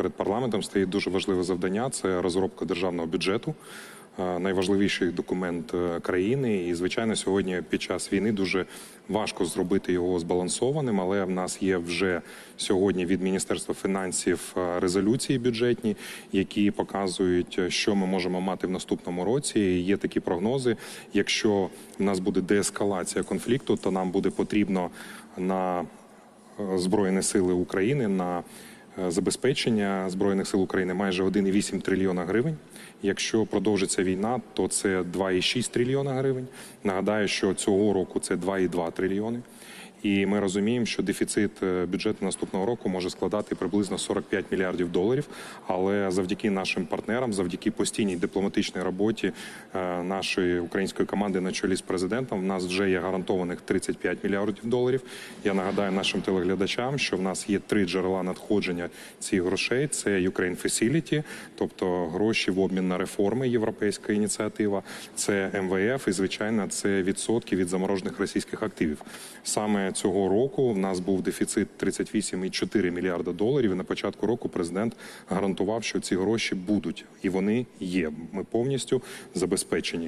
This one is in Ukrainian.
перед парламентом стоїть дуже важливе завдання це розробка державного бюджету. е, Найважливіший документ е, країни, і звичайно, сьогодні під час війни дуже важко зробити його збалансованим. Але в нас є вже сьогодні від Міністерства фінансів е, резолюції бюджетні, які показують, що ми можемо мати в наступному році. І є такі прогнози. Якщо в нас буде деескалація конфлікту, то нам буде потрібно на Збройні сили України на забезпечення збройних сил України майже 1,8 трильйона гривень. Якщо продовжиться війна, то це 2,6 трильйона гривень. Нагадаю, що цього року це 2,2 трильйони. І ми розуміємо, що дефіцит е, бюджету наступного року може складати приблизно 45 мільярдів доларів. Але завдяки нашим партнерам, завдяки постійній дипломатичній роботі е, нашої української команди на чолі з президентом, в нас вже є гарантованих 35 мільярдів доларів. Я нагадаю нашим телеглядачам, що в нас є три джерела надходження цих грошей: це Ukraine Facility, тобто гроші в обмін на реформи, європейська ініціатива, це МВФ і звичайно це відсотки від заморожених російських активів. Саме цього року в нас був дефіцит 38,4 мільярда доларів. І на початку року президент гарантував, що ці гроші будуть, і вони є. Ми повністю забезпечені.